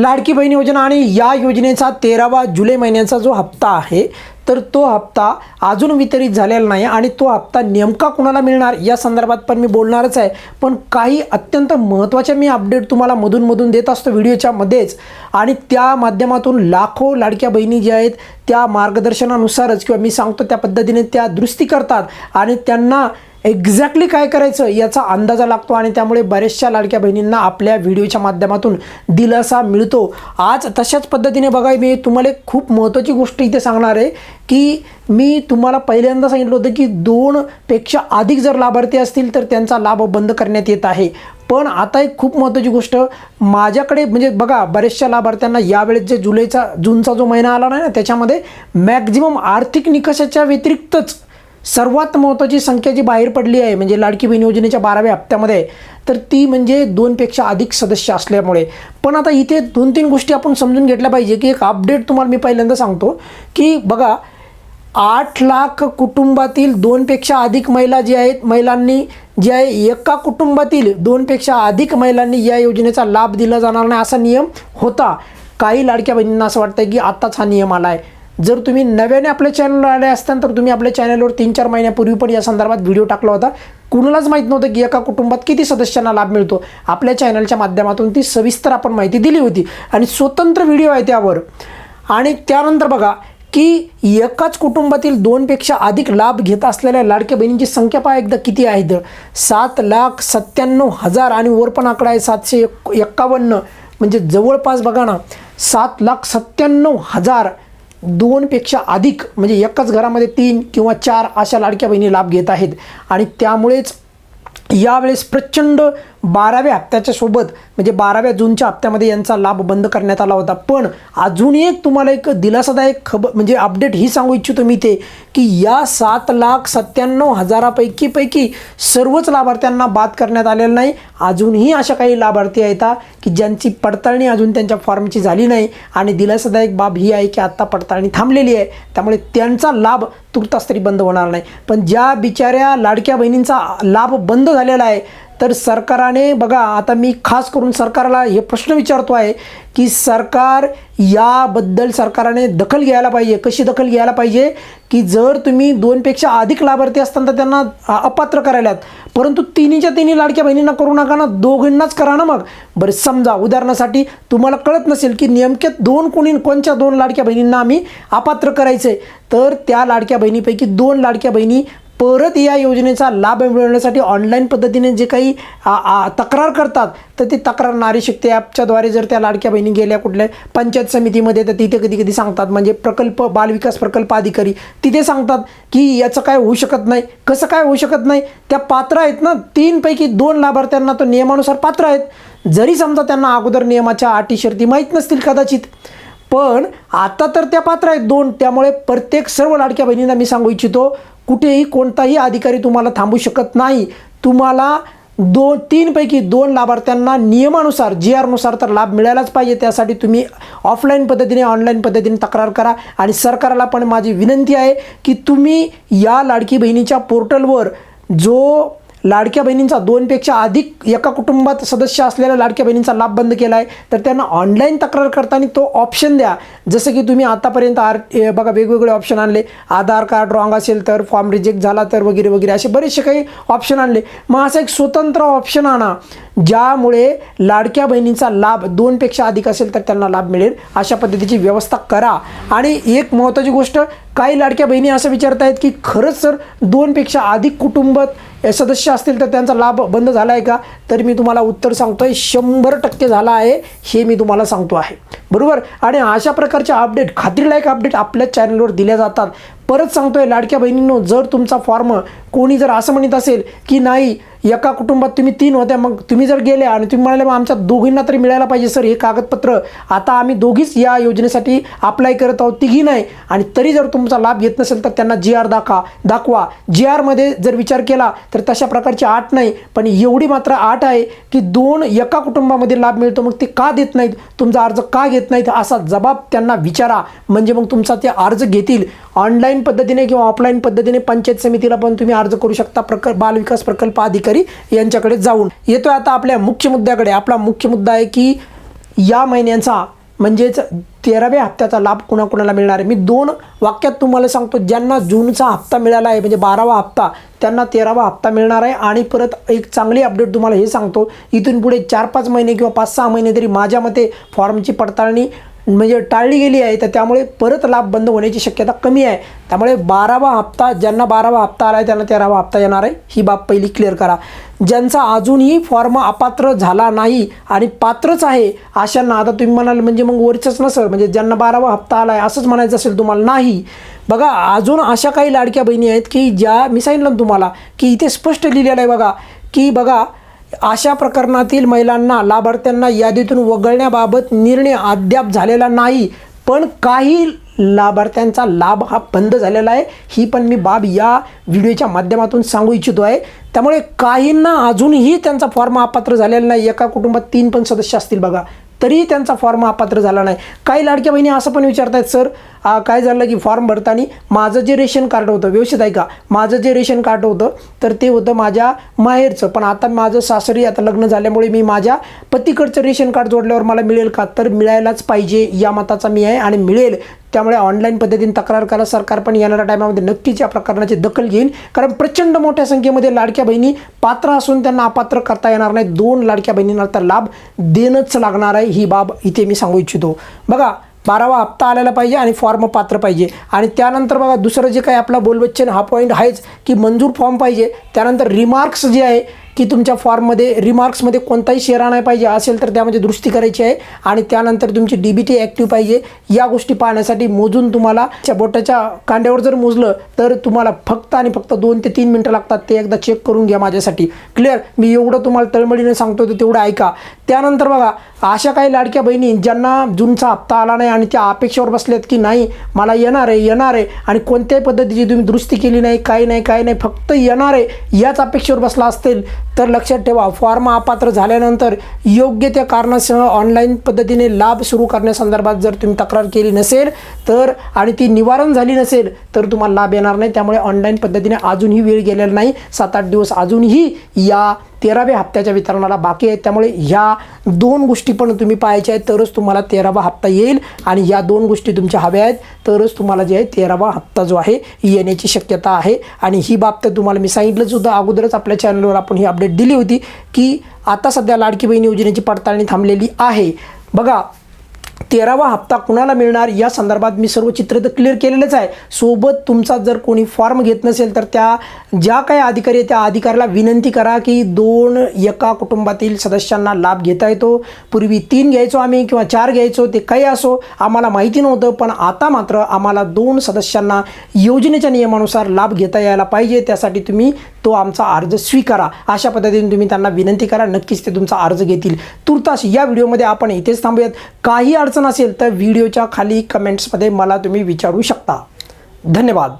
लाडकी बहीण योजना आणि या योजनेचा तेरावा जुलै महिन्याचा जो हप्ता आहे तर तो हप्ता अजून वितरित झालेला नाही आणि तो हप्ता नेमका कुणाला मिळणार या संदर्भात पण मी बोलणारच आहे. पण काही अत्यंत महत्त्वाचे मी अपडेट तुम्हाला मधूनमधून देत असतो व्हिडिओच्या मध्येच. आणि त्या माध्यमातून लाखो लाडक्या बहिणी ज्या आहेत त्या मार्गदर्शनानुसारच किंवा मी सांगतो त्या पद्धतीने त्या दुरुस्ती करतात. आणि त्यांना एक्झॅक्टली काय करायचं? याचा अंदाजा लागतो आणि त्यामुळे बऱ्याचशा लाडक्या बहिणींना आपल्या व्हिडिओच्या माध्यमातून दिलासा मिळतो. आज तशाच पद्धतीने बघा मी तुम्हाला एक खूप महत्त्वाची गोष्ट इथे सांगणार आहे की मी तुम्हाला पहिल्यांदा सांगितलं होतं की दोनपेक्षा अधिक जर लाभार्थी असतील तर त्यांचा लाभ बंद करण्यात येत आहे. पण आता एक खूप महत्त्वाची गोष्ट माझ्याकडे म्हणजे बघा बऱ्याचशा लाभार्थ्यांना यावेळेस जे जुलैचा जूनचा जो महिना आला नाही ना त्याच्यामध्ये मॅक्झिमम आर्थिक निकषाच्या व्यतिरिक्तच सर्वात महत्त्वाची संख्या जी बाहेर पडली आहे म्हणजे लाडकी बहीण योजनेच्या बाराव्या हप्त्यामध्ये तर ती म्हणजे दोनपेक्षा अधिक सदस्य असल्यामुळे. पण आता इथे दोन तीन गोष्टी आपण समजून घेतल्या पाहिजे की एक अपडेट तुम्हाला मी पहिल्यांदा सांगतो की बघा आठ लाख कुटुंबातील दोनपेक्षा अधिक महिला जी आहेत महिलांनी जे आहे एका कुटुंबातील दोनपेक्षा अधिक महिलांनी या योजनेचा लाभ दिला जाणार नाही असा नियम होता. काही लाडक्या बहिणींना असं वाटतं की आत्ताच हा नियम आला आहे जर तुम्ही नव्याने आपल्या चॅनलवर आले असताना तर तुम्ही आपल्या चॅनलवर तीन चार महिन्यापूर्वी पण या संदर्भात व्हिडिओ टाकला होता. कुणालाच माहीत नव्हतं की एका कुटुंबात किती सदस्यांना लाभ मिळतो. आपल्या चॅनलच्या माध्यमातून ती सविस्तर आपण माहिती दिली होती. आणि स्वतंत्र व्हिडिओ आहे त्यावर. आणि त्यानंतर बघा की एकाच कुटुंबातील दोनपेक्षा अधिक लाभ घेत असलेल्या लाडक्या बहिणींची संख्या पहा एकदा किती आहे. तर सात लाख सत्त्याण्णव हजार आणि वर पण आकडा आहे सातशे एक एक्कावन्न. म्हणजे जवळपास बघा ना सात लाख सत्त्याण्णव हजार दोनपेक्षा अधिक म्हणजे एकाच घरामध्ये तीन किंवा चार अशा लाडक्या बहिणी लाभ घेत आहेत. आणि त्यामुळेच यावेळेस प्रचंड बाराव्या हप्त्याच्या सोबत म्हणजे बाराव्या जूनच्या हप्त्यामध्ये यांचा लाभ बंद करण्यात आला होता. पण अजून एक तुम्हाला एक दिलासादायक खबर म्हणजे अपडेट ही सांगू इच्छितो मी ते की या सात लाख सत्त्याण्णव हजारापैकी पैकी सर्वच लाभार्थ्यांना बाद करण्यात आलेलं नाही. अजूनही अशा काही लाभार्थी आहेत की ज्यांची पडताळणी अजून त्यांच्या फॉर्मची झाली नाही. आणि दिलासादायक बाब ही आहे की आत्ता पडताळणी थांबलेली आहे. त्यामुळे त्यांचा लाभ तुर्तास तरी बंद होणार नाही. पण ज्या बिचाऱ्या लाडक्या बहिणींचा लाभ बंद झालेला आहे तर सरकारने बघा आता मी खास करून सरकारला हे प्रश्न विचारतो आहे की सरकार याबद्दल सरकारने दखल घ्यायला पाहिजे कशी दखल घ्यायला पाहिजे की जर तुम्ही दोनपेक्षा अधिक लाभार्थी असताना तर त्यांना अपात्र करायलात परंतु तिन्हीच्या तिन्ही लाडक्या बहिणींना करू नका ना दोघींनाच करा ना मग. बरं समजा उदाहरणासाठी तुम्हाला कळत नसेल की नेमक्या दोन कोणी कोणच्या दोन लाडक्या बहिणींना आम्ही अपात्र करायचं आहे तर त्या लाडक्या बहिणीपैकी दोन लाडक्या बहिणी परत या योजनेचा लाभ मिळवण्यासाठी ऑनलाईन पद्धतीने जे काही आ, तक्रार करतात तर ती तक्रार नारी शक्ती ॲपच्याद्वारे जर त्या लाडक्या बहिणी गेल्या कुठल्या पंचायत समितीमध्ये तर तिथे कधी कधी सांगतात. म्हणजे प्रकल्प बालविकास प्रकल्प अधिकारी तिथे सांगतात की याचं काय होऊ शकत नाही. कसं काय होऊ शकत नाही? त्या पात्र आहेत ना तीनपैकी दोन लाभार्थ्यांना तो नियमानुसार पात्र आहेत. जरी समजा त्यांना अगोदर नियमाच्या अटी शर्ती माहीत नसतील कदाचित पण आता तर त्या पात्र आहेत दोन. त्यामुळे प्रत्येक सर्व लाडक्या बहिणींना मी सांगू इच्छितो कुठेही कोणताही अधिकारी तुम्हाला थांबू शकत नाही. तुम्हाला दोन तीनपैकी दोन लाभार्थ्यांना नियमानुसार जी आरनुसार तर लाभ मिळायलाच पाहिजे. त्यासाठी तुम्ही ऑफलाईन पद्धतीने ऑनलाईन पद्धतीने तक्रार करा. आणि सरकारला पण माझी विनंती आहे की तुम्ही या लाडकी बहिणीच्या पोर्टलवर जो लाडक्या बहिणींचा दोनपेक्षा अधिक एका कुटुंबात सदस्य असलेल्या लाडक्या बहिणींचा लाभ बंद केला आहे तर त्यांना ऑनलाईन तक्रार करताना तो ऑप्शन द्या. जसं की तुम्ही आतापर्यंत आर बघा वेगवेगळे ऑप्शन आणले. आधार कार्ड रॉंग असेल तर फॉर्म रिजेक्ट झाला तर वगैरे वगैरे असे बरेचसे काही ऑप्शन आणले. मग असं एक स्वतंत्र ऑप्शन आणा ज्यामुळे लाडक्या बहिणींचा लाभ दोनपेक्षा अधिक असेल तर त्यांना लाभ मिळेल. अशा पद्धतीची व्यवस्था करा. आणि एक महत्त्वाची गोष्ट काही लाडक्या बहिणी असं विचारत आहेत की खरंच सर दोनपेक्षा अधिक कुटुंबात सदस्य असतील तर त्यांचा लाभ बंद झाला आहे का? तर मी तुम्हाला उत्तर सांगतो आहे शंभर टक्के झाला आहे हे मी तुम्हाला सांगतो आहे. बरोबर? आणि अशा प्रकारचे अपडेट खात्रीलायक अपडेट आपल्या चॅनलवर दिल्या जातात. परत सांगतोय लाडक्या बहिणींनो जर तुमचा फॉर्म कोणी जर असं म्हणत असेल की नाही एका कुटुंबात तुम्ही तीन होत्या मग तुम्ही जर गेले आणि तुम्ही म्हणाले मग आमच्या दोघींना तरी मिळायला पाहिजे सर हे कागदपत्र आता आम्ही दोघीच या योजनेसाठी अप्लाय करत आहोत तिघी नाही. आणि तरी जर तुमचा लाभ घेत नसेल तर त्यांना जी आर दाखवा दाखवा. जी आरमध्ये जर विचार केला तर तशा प्रकारची आठ नाही पण एवढी मात्र आठ आहे की दोन एका कुटुंबामध्ये लाभ मिळतो मग ते का देत नाहीत? तुमचा अर्ज का घेत नाहीत? असा जबाब त्यांना विचारा. म्हणजे मग तुमचा ते अर्ज घेतील. ऑनलाईन पद्धतीने किंवा ऑफलाईन पद्धतीने पंचायत समितीला पण तुम्ही अर्ज करू शकता. प्रकल्प बालविकास प्रकल्प अधिकारी यांच्याकडे जाऊन. येतोय आता आपल्या मुख्य मुद्द्याकडे. आपला मुख्य मुद्दा आहे की या महिन्यांचा म्हणजेच तेराव्या हप्त्याचा लाभ कुणाकुणाला मिळणार आहे? मी दोन वाक्यात तुम्हाला सांगतो. ज्यांना जूनचा हप्ता मिळाला आहे म्हणजे बारावा हप्ता त्यांना तेरावा हप्ता मिळणार आहे. आणि परत एक चांगली अपडेट तुम्हाला हे सांगतो. इथून पुढे चार पाच महिने किंवा पाच सहा महिने तरी माझ्या मते फॉर्मची पडताळणी म्हणजे टाळली गेली आहे तर त्यामुळे परत लाभ बंद होण्याची शक्यता कमी आहे. त्यामुळे बारावा हप्ता ज्यांना बारावा हप्ता आला आहे त्यांना तेरावा हप्ता येणार आहे. ही बाब पहिली क्लिअर करा. ज्यांचा अजूनही फॉर्म अपात्र झाला नाही आणि पात्रच आहे अशांना आता तुम्ही म्हणाल म्हणजे मग वरचंच नसेल म्हणजे ज्यांना बारावा हप्ता आला आहे असंच म्हणायचं असेल तुम्हाला? नाही. बघा अजून अशा काही लाडक्या बहिणी आहेत की ज्या मी सांगितलं तुम्हाला की इथे स्पष्ट लिहिलेलं आहे बघा की बघा अशा प्रकरणातील महिलांना लाभार्थ्यांना यादीतून वगळण्याबाबत निर्णय अद्याप झालेला नाही पण काही लाभार्थ्यांचा लाभ हा बंद झालेला आहे. ही पण मी बाब या व्हिडिओच्या माध्यमातून सांगू इच्छितो आहे. त्यामुळे काहींना अजूनही त्यांचा फॉर्म अपात्र झालेला नाही. एका कुटुंबात तीन पण सदस्य असतील बघा. तरीही त्यांचा फॉर्म अपात्र झाला नाही. काही लाडक्या बहिणी असं पण विचारत आहेत सर काय झालं की फॉर्म भरताना माझं जे रेशन कार्ड होतं व्यवस्थित आहे का? माझं जे रेशन कार्ड होतं तर ते होतं माझ्या माहेरचं. पण आता माझं सासरी आता लग्न झाल्यामुळे मी माझ्या पतीकडचं रेशन कार्ड जोडल्यावर मला मिळेल का? तर मिळायलाच पाहिजे या मताचा मी आहे आणि मिळेल. त्यामुळे ऑनलाईन पद्धतीने तक्रार करा सरकार पण येणाऱ्या टायमामध्ये नक्कीच या प्रकरणाची दखल घेईल. कारण प्रचंड मोठ्या संख्येमध्ये लाडक्या बहिणी पात्र असून त्यांना अपात्र करता येणार नाही. दोन लाडक्या बहिणींना तर लाभ देणंच लागणार आहे. ही बाब इथे मी सांगू इच्छितो. बघा बारावा हप्ता आलेला पाहिजे आणि फॉर्म पात्र पाहिजे. आणि त्यानंतर बघा दुसरं जे काही आपला बोलबच्चन हा पॉईंट आहेच की मंजूर फॉर्म पाहिजे. त्यानंतर रिमार्क्स जे आहे की तुमच्या फॉर्ममध्ये रिमार्क्समध्ये कोणताही शेरा नाही पाहिजे असेल तर त्यामध्ये दुरुस्ती करायची आहे. आणि त्यानंतर तुमची डी बी टी ॲक्टिव्ह पाहिजे. या गोष्टी पाहण्यासाठी मोजून तुम्हाला त्या बोटाच्या कांड्यावर जर मोजलं तर तुम्हाला फक्त आणि फक्त दोन ते तीन मिनटं लागतात. ते एकदा चेक करून घ्या माझ्यासाठी. क्लिअर मी एवढं तुम्हाला तळमळीने सांगतो तर तेवढं ऐका. त्यानंतर बघा अशा काही लाडक्या बहिणी ज्यांना जूनचा हप्ता आला नाही आणि त्या अपेक्षेवर बसल्यात की नाही मला येणार आहे येणार आहे आणि कोणत्याही पद्धतीची तुम्ही दुरुस्ती केली नाही काही नाही काही नाही फक्त येणार आहे याच अपेक्षेवर बसला असतील तर लक्षात ठेवा फॉर्म अपात्र झाल्यानंतर योग्य त्या कारणासह ऑनलाईन पद्धतीने लाभ सुरू करण्यासंदर्भात जर तुम्ही तक्रार केली नसेल तर आणि ती निवारण झाली नसेल तर तुम्हाला लाभ येणार नाही. त्यामुळे ऑनलाईन पद्धतीने अजूनही वेळ गेलेला नाही. सात आठ दिवस अजूनही या तेराव्या हप्त्याच्या वितरणाला बाकी आहेत. त्यामुळे ह्या दोन गोष्टी पण तुम्ही पाहायच्या आहेत. तरच तुम्हाला तेरावा हप्ता येईल आणि या दोन गोष्टी तुमच्या हव्या आहेत. तरच तुम्हाला जे आहे तेरावा हप्ता जो आहे येण्याची शक्यता आहे. आणि ही बाब तर तुम्हाला मी सांगितलंच अगोदरच आपल्या चॅनलवर आपण ही अपडेट दिली होती की आता सध्या लाडकी बहीण योजनेची पडताळणी थांबलेली आहे. बघा तेरावा हप्ता कुणाला मिळणार? या संदर्भात मी सर्व चित्र तर क्लिअर केलेलंच आहे. सोबत तुमचा जर कोणी फॉर्म घेत नसेल तर त्या ज्या काही अधिकारी आहे त्या अधिकाऱ्याला विनंती करा की दोन एका कुटुंबातील सदस्यांना लाभ घेता येतो. पूर्वी तीन घ्यायचो आम्ही किंवा चार घ्यायचो ते काही असो आम्हाला माहिती नव्हतं पण आता मात्र आम्हाला दोन सदस्यांना योजनेच्या नियमानुसार लाभ घेता यायला पाहिजे. त्यासाठी तुम्ही तो आमचा अर्ज स्वीकारा. अशा पद्धतीने तुम्ही त्यांना विनंती करा नक्कीच ते तुमचा अर्ज घेतील. तुर्तास या व्हिडिओमध्ये आपण इथेच थांबूयात. काही अडचण असेल तर व्हिडिओच्या खाली कमेंट्समध्ये मला तुम्ही विचारू शकता. धन्यवाद.